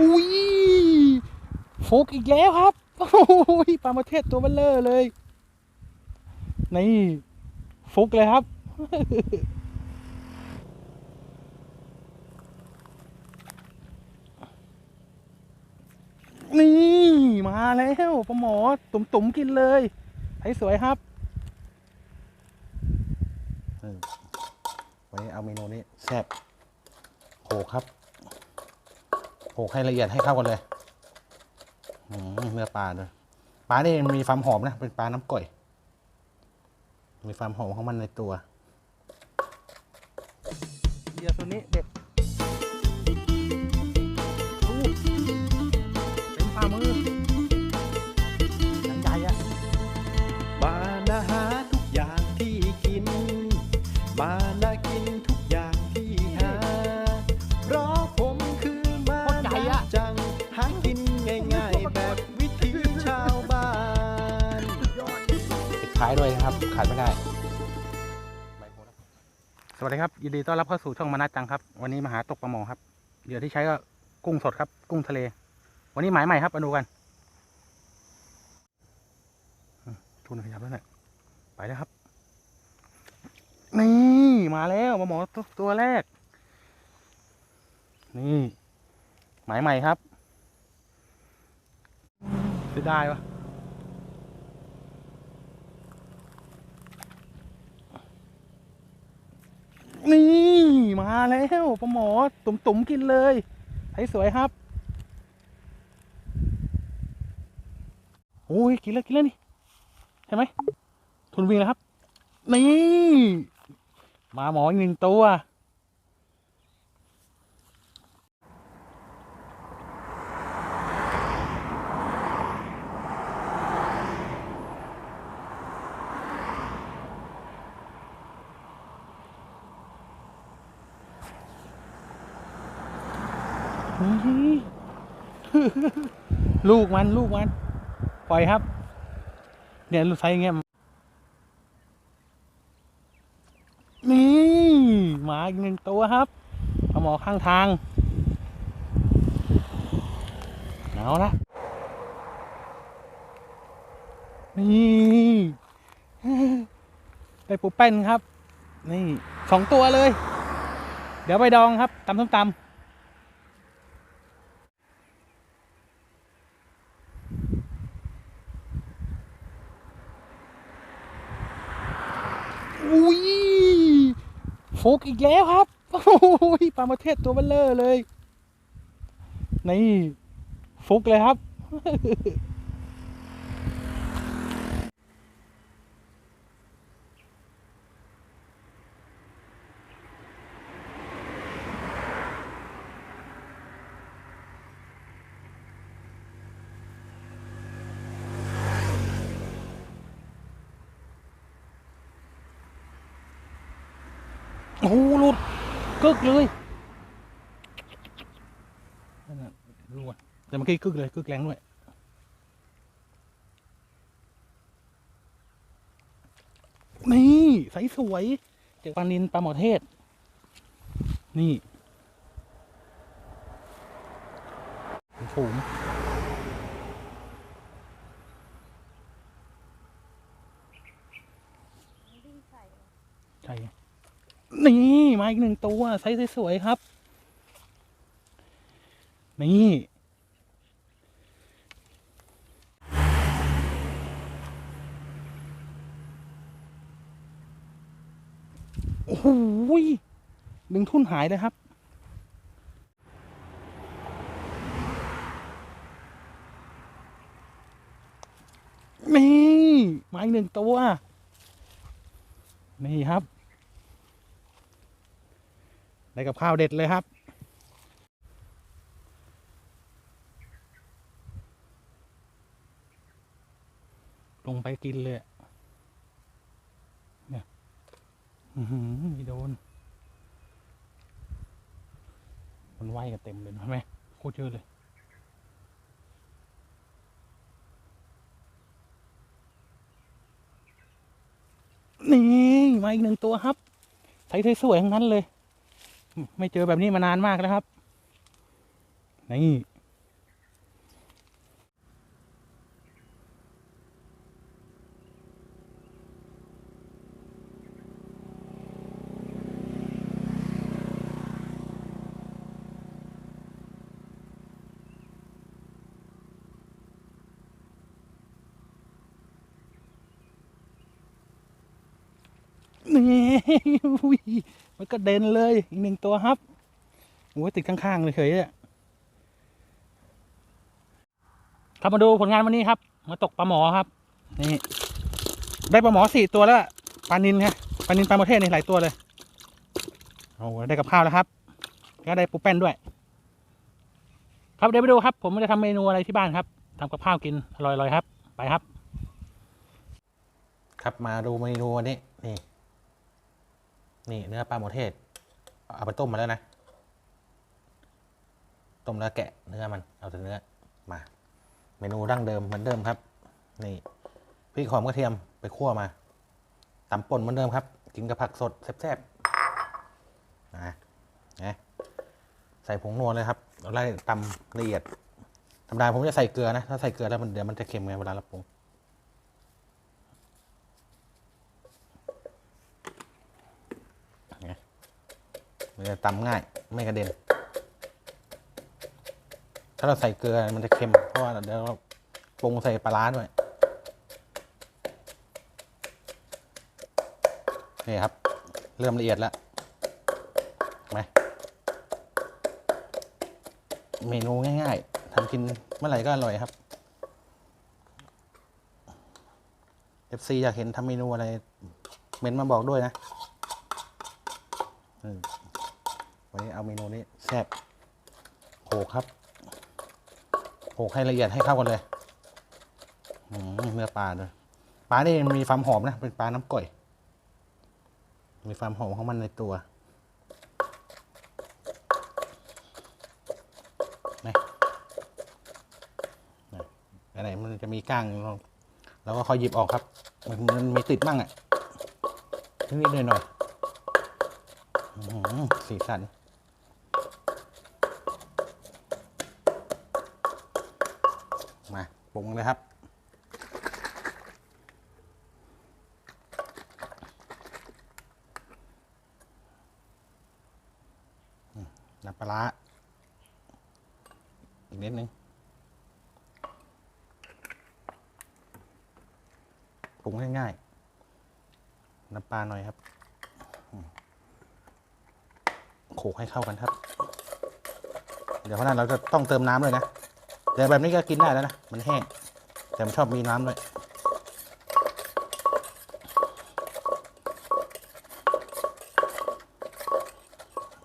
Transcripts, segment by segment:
อุ้ยฟุกอีกแล้วครับโอ้ยปลาประเทศตัวเบลเลอร์เลย นี่ฟุกเลยครับ นี่มาแล้วปลาหมอตุ่มตุ่มกินเลยไอ้สวยครับวันนี้เอาเมนูนี้แซ่บโขครับ โขกให้ละเอียดให้เข้ากันเลยอืมเนื้อปลาด้วยปลานี่มันมีความหอมนะ เป็นปลาน้ำก่อย มีความหอมของมันในตัวเดี๋ยวตัวนี้เด็กเป็นปลามือ วัสดีครับยินดีต้อนรับเข้าสู่ช่องมานัดจังครับวันนี้มาหาตกปลาหมอครับเหยื่อที่ใช้ก็กุ้งสดครับ กุ้งทะเล วันนี้หมายใหม่ครับมาดูกันทุนขยับแล้วเนี่ยไปแล้วครับ นี่มาแล้วปลาหมอตัวตัวแรก นี่หมายใหม่ครับเสียดายวะ นี่มาแล้วปลาหมอตุ่มตุ่มกินเลยให้สวยครับโอ้ยกินแล้วกินแล้วนี่ใช่ไหมทุนวิ่งแล้วครับ นี่ มาหมออีกหนึ่งตัว ลูกมันลูกมัน ปล่อยครับ เนี่ยลูกไซส์เงี้ยนี่หมาอีกหนึ่งตัวครับเอาหมอข้างทางเอาละนี่ได้ปูแป้นครับ นี่สองตัวเลย เดี๋ยวไปดองครับตำส้มตำ อุ้ยฟุกอีกแล้วครับโอ้ยปลาประเทศตัวเบลเลอร์เลย นี่ ฟุกเลยครับ หหลุดกึกเลยนั่นรู้อะแต่เมื่อกี้กึกเลยกึกแรงด้วยนี่ใสสวยเจอปลานินปลาหมอเทศ นี่ฝูงใช่ นี่มาอีกหนึ่งตัวไซส์สวยๆครับ นี่โอ้โหดึงทุ่นหายเลยครับ นี่มาอีกหนึ่งตัว นี่ครับ ได้กับข้าวเด็ดเลยครับลงไปกินเลยเนี่ยอือหือไม่โดน มันว่ายกันเต็มเลยนะเห็นไหมโคตรเยอะเลย นี่ มาอีกหนึ่งตัวครับใส่สวยๆทั้งนั้นเลย ไม่เจอแบบนี้มานานมากแล้วครับ นี่ มันก็เด่นเลยอีกหนึ่งตัวครับโอ้ยติดข้างๆเลยเฉยอะครับมาดูผลงานวันนี้ครับ มาตกปลาหมอครับ นี่ ได้ปลาหมอสี่ตัวแล้วปลานินไงปลานินปลาโมเทศนี่หลายตัวเลยโอ้โหได้กับข้าวแล้วครับ ก็ได้ปูแป้นด้วย ครับเดี๋ยวไปดูครับ ผมจะทำเมนูอะไรที่บ้านครับทำกับข้าวกินอร่อยๆครับ ไปครับ ครับมาดูเมนูวันนี้นี่ นี่เนื้อปลาหมอเทศ เอาไปต้มมาแล้วนะ ต้มแล้วแกะเนื้อมัน เอาแต่เนื้อ มา เมนูดั้งเดิมเหมือนเดิมครับ นี่พริกหอมกระเทียมไปคั่วมาตำป่นเหมือนเดิมครับ กินกับผักสดแซ่บๆ นะนะใส่ผงนัวเลยครับเราไล่ตำละเอียดธรรมดาผมจะใส่เกลือนะ ถ้าใส่เกลือแล้วมันเดี๋ยวมันจะเค็มไงเวลาเราปรุง มันจะตำง่ายไม่กระเด็น ถ้าเราใส่เกลือมันจะเค็ม เพราะว่าเดี๋ยวเราปรุงใส่ปลาร้าด้วยนี่ครับ เริ่มละเอียดแล้วไหมเมนูง่ายๆทำกินเมื่อไหร่ก็อร่อยครับ FC อยากเห็นทำเมนูอะไร เมนมาบอกด้วยนะอืม วันนี้เอาเมนูนี้แซ่บโขกครับโขกให้ละเอียดให้เข้ากันเลยเนื้อปลาด้วยปลานี่ยมีความหอมนะ เป็นปลาน้ำก่อย มีความหอมของมันในตัวนะนะอันไหนมันจะมีก้างเราก็ค่อยหยิบออกครับ มันมันมีติดมั่งอะนิดๆหน่อยๆอื้อหือสีสัน มาปรุงเลยครับน้ำปลาร้าอีกนิดนึงปรุงง่ายๆน้ำปลาหน่อยครับโขลกให้เข้ากันครับ เดี๋ยวเพราะนั้นเราจะต้องเติมน้ำเลยนะ แต่แบบนี้ก็กินได้แล้วนะ มันแห้ง แต่ผมชอบมีน้ำด้วย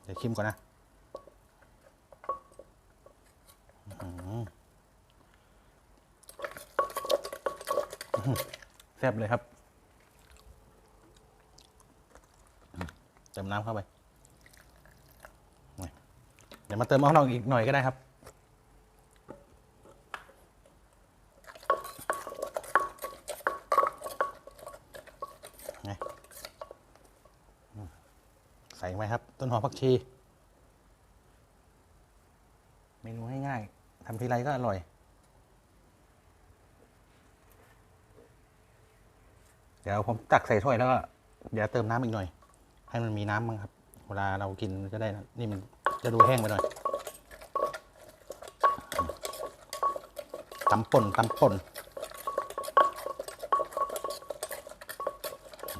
เดี๋ยวชิมก่อนนะแซ่บเลยครับ เติมน้ำเข้าไป เดี๋ยวมาเติมข้างนอกอีกหน่อยก็ได้ครับ ไงอืมใส่ไหมครับ ต้นหอม ผักชี เมนูง่ายๆทำทีไรก็อร่อย เดี๋ยวผมตักใส่ถ้วยแล้วก็ เดี๋ยวเติมน้ำอีกหน่อย ให้มันมีน้ำบ้างครับ เวลาเรากินมันจะได้นี่มันจะดูแห้งไปหน่อยตำป่นตำป่น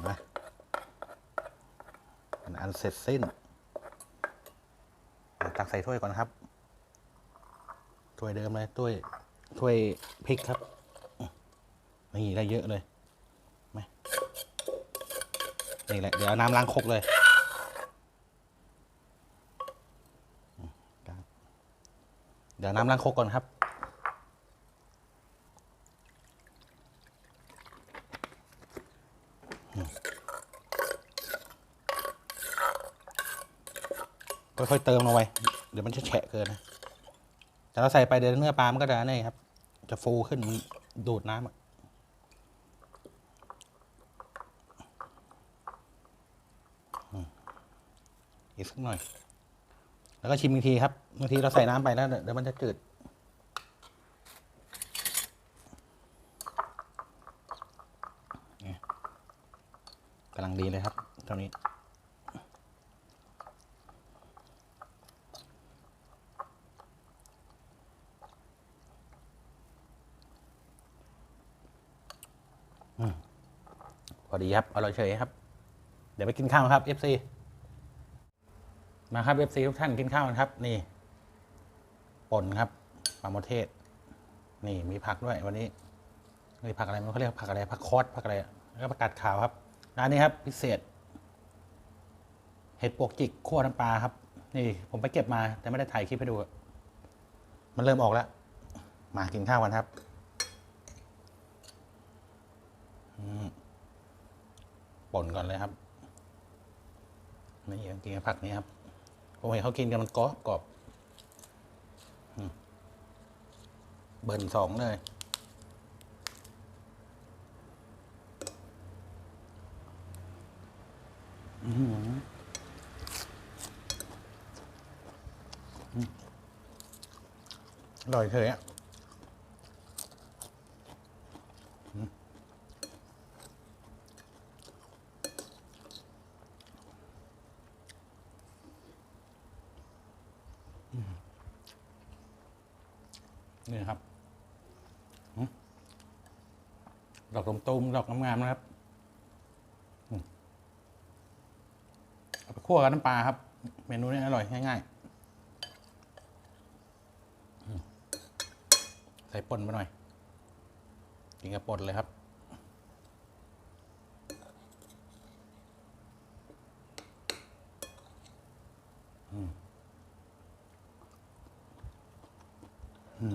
นะอันเสร็จสิ้น ตักใส่ถ้วยก่อนครับ ถ้วยเดิมเลยถ้วยถ้วยพริกครับ นี่ได้เยอะเลยไหมนี่แหละ เดี๋ยวน้ำล้างครกเลยเดี๋ยวน้ำล้างครกก่อนครับ ค่อยๆเติมลงไปเดี๋ยวมันจะแฉะเกินนะแต่เราใส่ไปเดี๋ยวเนื้อปลามันก็จะนี่ครับ จะฟูขึ้นดูดน้ำอะอีกสักหน่อย แล้วก็ชิมอีกทีครับบางทีเราใส่น้ำไปแล้วเดี๋ยวมันจะจืดกำลังดีเลยครับเท่านี้ อดีครับอร่อยเฉยครับ เดี๋ยวไปกินข้าวครับ FC มาครับ FC ทุกท่านกินข้าวกันครับ นี่ป่นครับปลาโมเทศ นี่มีผักด้วยวันนี้นี่ผักอะไรมันเขาเรียกผักอะไรผักคอสผักอะไรแล้วก็ผักกาดขาวครับร้านนี้ครับ พิเศษ เห็ดปวกจิกคั่วน้ำปลาครับ นี่ผมไปเก็บมาแต่ไม่ได้ถ่ายคลิปให้ดู มันเริ่มออกแล้ว มากินข้าวกันครับอืม ป่นก่อนเลยครับนี่กินกับผักนี้ครับผมเห็นเขากินกันมันกรอบกรอบเบิร์นสองเลยอื้อหืออืมอร่อยเฉยอะ นี่ครับดอกตุมๆดอกงามๆนะครับเอาไปคั่วกับน้ำปลาครับ เมนูนี้อร่อยง่ายๆใส่ป่นไปหน่อยกินกับป่นเลยครับ อื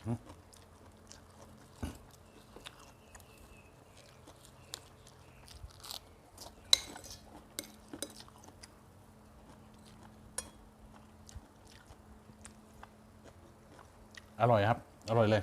อร่อยครับ อร่อยเลย